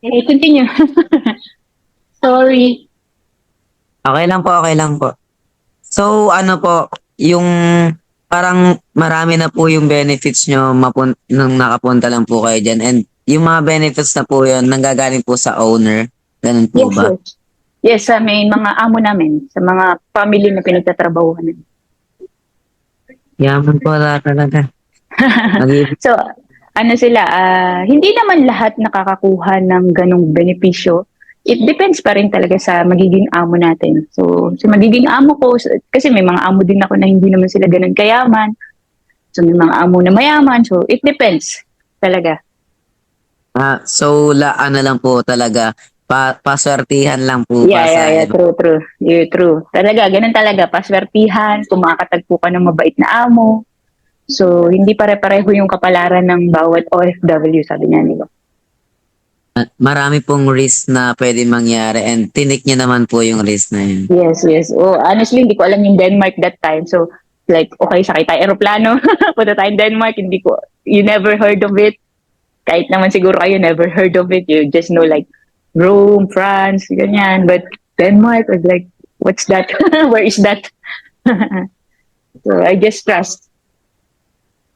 Eh, continue. Sorry. Okay lang po, okay lang po. So, ano po, yung parang marami na po yung benefits nyo mapun nung nakapunta lang po kayo dyan. And yung mga benefits na po yun, nanggagaling po sa owner. Ganun po Yes, ba? yes. Yes, sa may mga amo namin, sa mga family na pinagtatrabahuhan namin. Yaman po talaga. So, ano sila, ah, hindi naman lahat nakakakuha ng ganong benepisyo. It depends pa rin talaga sa magiging amo natin. So, sa magiging amo ko, kasi may mga amo din ako na hindi naman sila ganun kayaman. So, may mga amo na mayaman. So, it depends talaga. ah, so, la, ano lang po talaga, pa, paswertihan lang po Yeah, pa yeah, yeah. True, true. Yeah, true. Talaga, ganun talaga. Paswertihan, kung makakatagpo ka ng mabait na amo. So, hindi pare-pareho yung kapalaran ng bawat OFW, sabi niya nila. Ah, Marami pong risk na pwede mangyari and tinik niya naman po yung risk na yun. Yes, yes. Oh, honestly, hindi ko alam yung Denmark that time. So, like, okay, sakay tayo aeroplano. Punta tayong Denmark, hindi ko, you never heard of it. Kahit naman siguro kayo never heard of it. You just know like Rome, France, ganyan. But Denmark was like, what's that? Where is that? so, I just trust.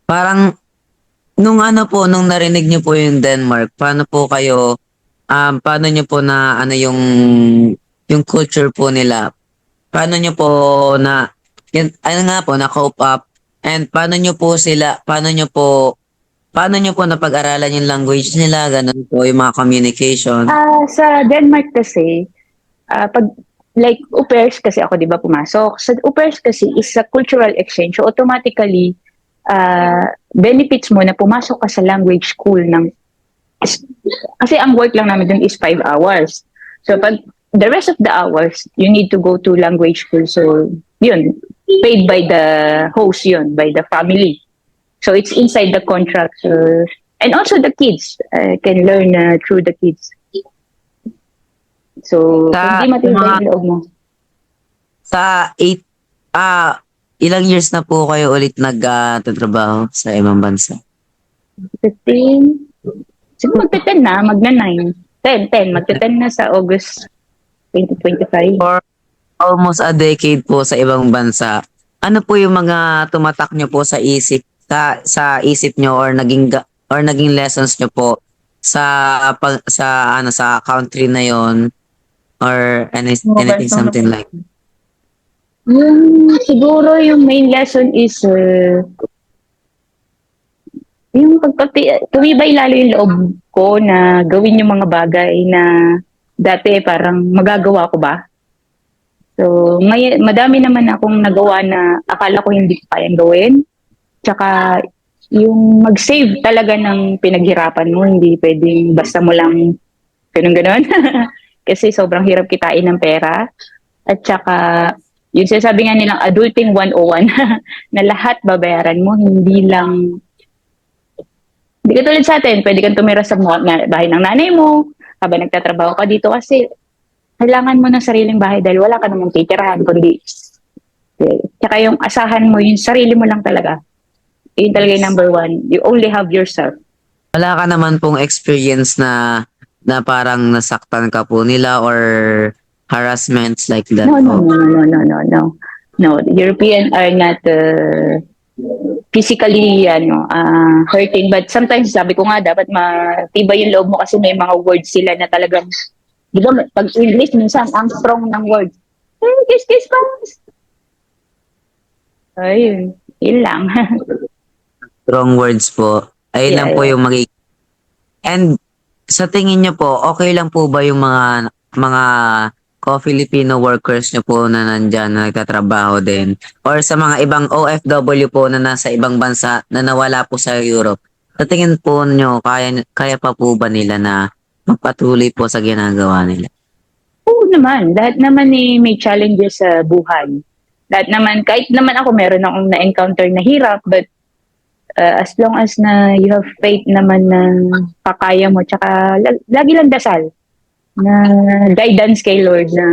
Parang, nung ano po, nung narinig niyo po yung Denmark, paano po kayo, um, paano niyo po na, ano yung, yung culture po nila? Paano niyo po na, yun, ano nga po, na cope up? And paano niyo po sila, paano niyo po, paano niyo po napag-aralan yung language nila, ganun po, yung mga communication? Ah, sa Denmark kasi, ah, pag like au pairs kasi ako 'di ba pumasok. Sa au pairs kasi is a cultural exchange. So automatically ah, benefits mo na pumasok ka sa language school ng kasi ang work lang namin dun is five hours. So pag the rest of the hours, you need to go to language school. So yun, paid by the host yun, by the family. So it's inside the contract. So, and also the kids uh, can learn uh, through the kids. So, Sa hindi matindi mga- yung loob mo. Sa eight, ah, ilang years na po kayo ulit nagtatrabaho sa ibang bansa? 15? Siguro magte-10 na, magna-9. 10, 10. Magte-10 na sa August 2025. almost a decade po sa ibang bansa. Ano po yung mga tumatak nyo po sa isip sa sa isip nyo or naging or naging lessons nyo po sa pag- sa ano sa country na yon or any, anything something like Yung, siguro yung main lesson is uh, yung pagpati, tumibay lalo yung loob ko na gawin yung mga bagay na dati parang magagawa ko ba? So, may, madami naman akong nagawa na akala ko hindi ko kayang gawin. Tsaka, yung mag-save talaga ng pinaghirapan mo, hindi pwedeng basta mo lang ganun-ganon. Kasi sobrang hirap kitain ng pera. At tsaka, yung sinasabi nga nilang adulting 101 na lahat babayaran mo, hindi lang hindi ka tulad sa atin, pwede kang tumira sa bahay ng nanay mo habang nagtatrabaho ka dito kasi kailangan mo ng sariling bahay dahil wala ka namang titirahan kundi eh, tsaka yung asahan mo, yung sarili mo lang talaga. Yun talaga yung number one. You only have yourself. wala ka naman pong experience na na parang nasaktan ka po nila or harassments like that No, no, po? no, no, no, no, no. No, the European are not uh, physically ano, uh, hurting. But sometimes, sabi ko nga, dapat matibay yung loob mo kasi may mga words sila na talagang, di ba, pag English, minsan, ang strong ng words. Eh, kiss, kiss, pass. Ayun, yun lang. strong words po. Ayun Yeah, lang po yeah. yung magiging. And sa tingin niyo po, okay lang po ba yung mga mga ko-Filipino workers niyo po na nandyan na nagtatrabaho din? Or sa mga ibang OFW po na nasa ibang bansa na nawala po sa Europe? Sa tingin po niyo, kaya, kaya pa po ba nila na magpatuloy po sa ginagawa nila? Oo naman, lahat naman eh, may challenges sa buhay. Lahat naman, kahit naman ako meron akong na-encounter na hirap, but uh, as long as na you have faith naman na kakaya mo, tsaka la- lagi lang dasal na guidance kay Lord na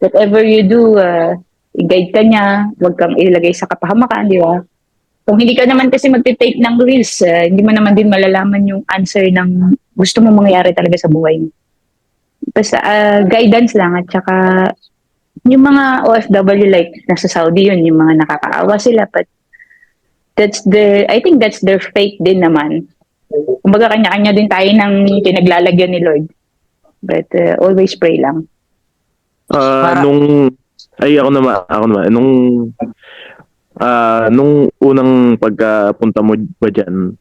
whatever you do, uh, i-guide ka niya, huwag kang ilagay sa kapahamakan, di ba? Kung hindi ka naman kasi magte-take ng risks, uh, hindi mo naman din malalaman yung answer ng gusto mo mangyari talaga sa buhay mo. Basta ah, guidance lang at saka yung mga OFW like nasa Saudi yun, yung mga nakakaawa sila but that's the I think that's their fate din naman. Kumbaga kanya-kanya din tayo ng pinaglalagyan ni Lord. But uh, always pray lang. Ah, Para- nung ay ako naman, ako naman nung ah nung unang pagkapunta mo ba diyan,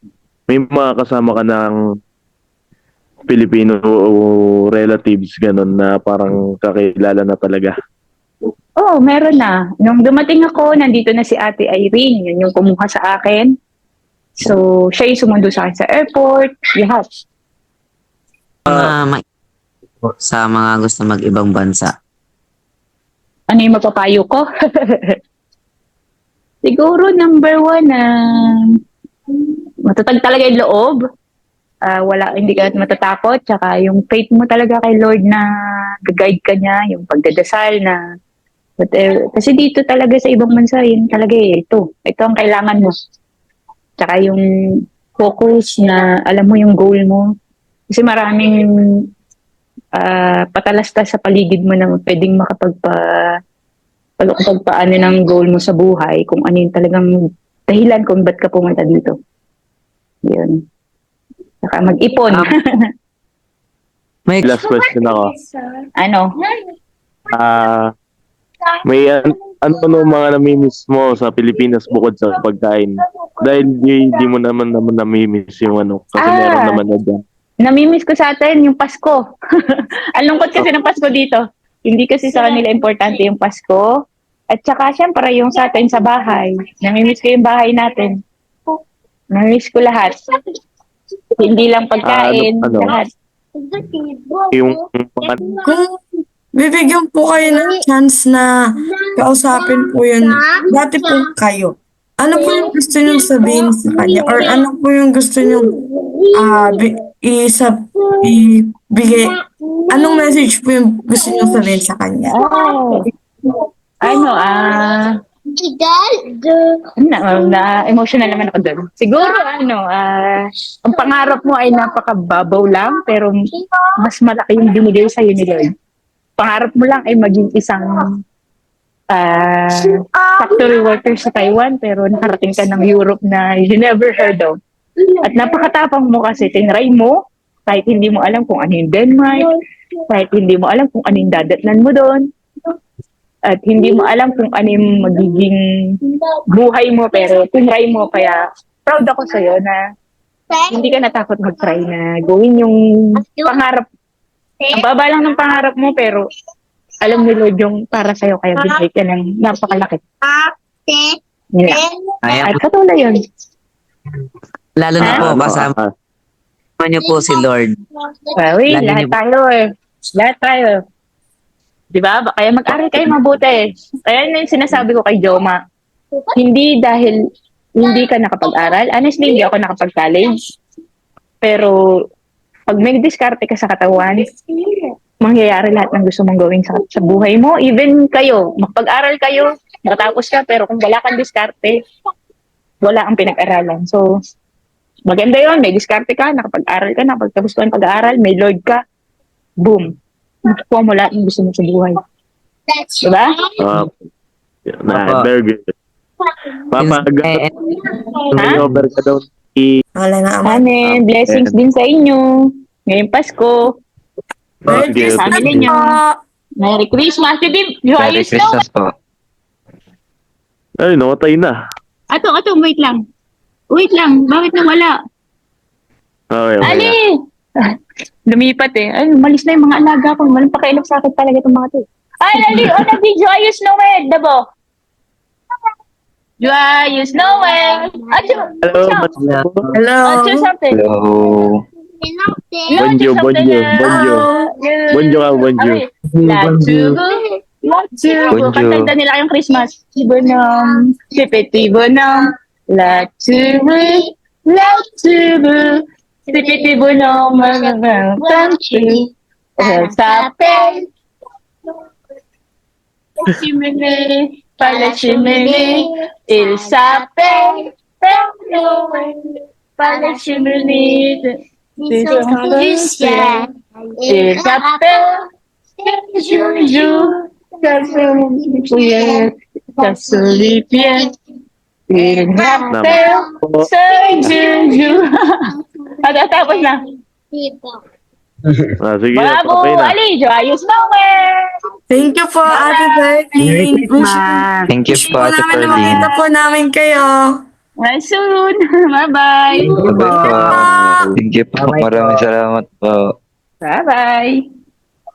may mga kasama ka ng Filipino relatives ganun na parang kakilala na talaga. Oh, meron na. Nung dumating ako, nandito na si Ate Irene. Yun yung kumuha sa akin. So, siya yung sumundo sa akin sa airport. Lahat. mga ma- sa mga gusto mag-ibang bansa. Ano yung mapapayo ko? Siguro, number one, na matatag talaga yung loob. Ah, wala, hindi ka matatakot. Tsaka yung faith mo talaga kay Lord na guide ka niya. Yung pagdadasal na whatever. Kasi dito talaga sa ibang bansa, yun talaga eh, ito. Ito ang kailangan mo. Tsaka yung focus na alam mo yung goal mo. Kasi maraming ah, patalastas sa paligid mo na pwedeng makapagpa pag pagpaano ng goal mo sa buhay, kung ano yung talagang dahilan kung ba't ka pumunta dito. Yun. Saka mag-ipon. Um, May Last question ako. ano? Ah, may an- ano no mga namimiss mo sa Pilipinas bukod sa pagkain? Dahil di, di mo naman naman namimiss yung ano, kasi Ah. meron naman na dyan. Namimiss ko sa atin yung Pasko. Ang lungkot kasi ng Pasko dito. Hindi kasi sa kanila importante yung Pasko. At saka syempre yung sa atin sa bahay. Namimiss ko yung bahay natin. Namimiss ko lahat. Hindi lang pagkain, Ah, ano- ano? lahat. Yung Kung bibigyan po kayo ng chance na kausapin po yun, dati po kayo. Ano po yung gusto nyo sabihin sa kanya? Or ano po yung gusto nyo ah bi- isa, ibigay? Anong message po yung gusto nyo sabihin sa kanya? Oh. Ano, ah... na, na emotional naman ako doon. Siguro ano, ah, ang pangarap mo ay napakababaw lang pero mas malaki yung binigay sa ni Lord. Pangarap mo lang ay maging isang ah, factory worker sa Taiwan pero nakarating ka ng Europe na you never heard of. At napakatapang mo kasi tinry mo. Kahit hindi mo alam kung ano yung Denmark, kahit hindi mo alam kung ano yung dadatnan mo doon, at hindi mo alam kung ano yung magiging buhay mo pero tinry mo. Kaya proud ako sa'yo na hindi ka natakot mag-try na gawin yung pangarap. Ang baba lang ng pangarap mo pero alam ni Lord yung para sa'yo kaya binigay ka ng napakalaki. Kaya At katulad yun. Lalo na Ah? po kasama ah, niyo po si Lord. Well, wait, Lagi lahat niyo- tayo eh. Lahat tayo. Di ba? Ba- Kaya mag-aral kayo mabuti. Kaya yun yung sinasabi ko kay Joma. Hindi dahil hindi ka nakapag-aral. Honestly, hindi ako nakapag-college. Pero pag may diskarte ka sa katawan, mangyayari lahat ng gusto mong gawin sa, sa buhay mo. Even kayo, magpag-aral kayo, matapos ka, pero kung wala kang diskarte, wala ang pinag-aralan. So, maganda yon may diskarte ka, nakapag-aral ka, nakapagtapos ka ng pag-aaral, may Lord ka, boom. Makukuha mo lahat ng gusto mo sa buhay. Diba? ah, na, Opo. very good. Papa, Eh, may Ha? over ka daw Wala na ama. Amen. Blessings din sa inyo. Ngayong Pasko. Merry Thank you. Christmas Family niyo. Merry Christmas. You Merry? Christmas po. Ay, namatay na. Ato, ato, wait lang. Wait lang, bakit nawala? Okay, okay. Ali! Lumipat eh. Ay, malis na yung mga alaga ko. Walang pakialam sa akin talaga itong mga to. Ay, Ali, on a video, ayos Noel, dabo. Ayos Noel. Hello, Hello! acho something. Hello. Bonjour, bonjour, bonjour. Bonjour ka, bonjour. Latsugo. Latsugo. Bonjour. Nila yung Christmas. Tibonong, La tuerie, la tuerie, c'était des bonhommes, vingt-deux. Elle s'appelle. Chiménée, pas la cheminée. Il s'appelle Père pas la cheminée de, des enfants du ciel. Il s'appelle Ils m'appellent Soy Juju. Ano, tapos na. Ah, sige, Bravo, okay na. Ali. Joyous Noel. Thank you po, Ate Bertie. Thank you Wish po, Ate namin Pearline. makita po namin kayo. Well, soon. Bye-bye. Thank you po. Thank you po. Maraming salamat po. Bye-bye.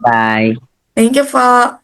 Bye. Thank you po.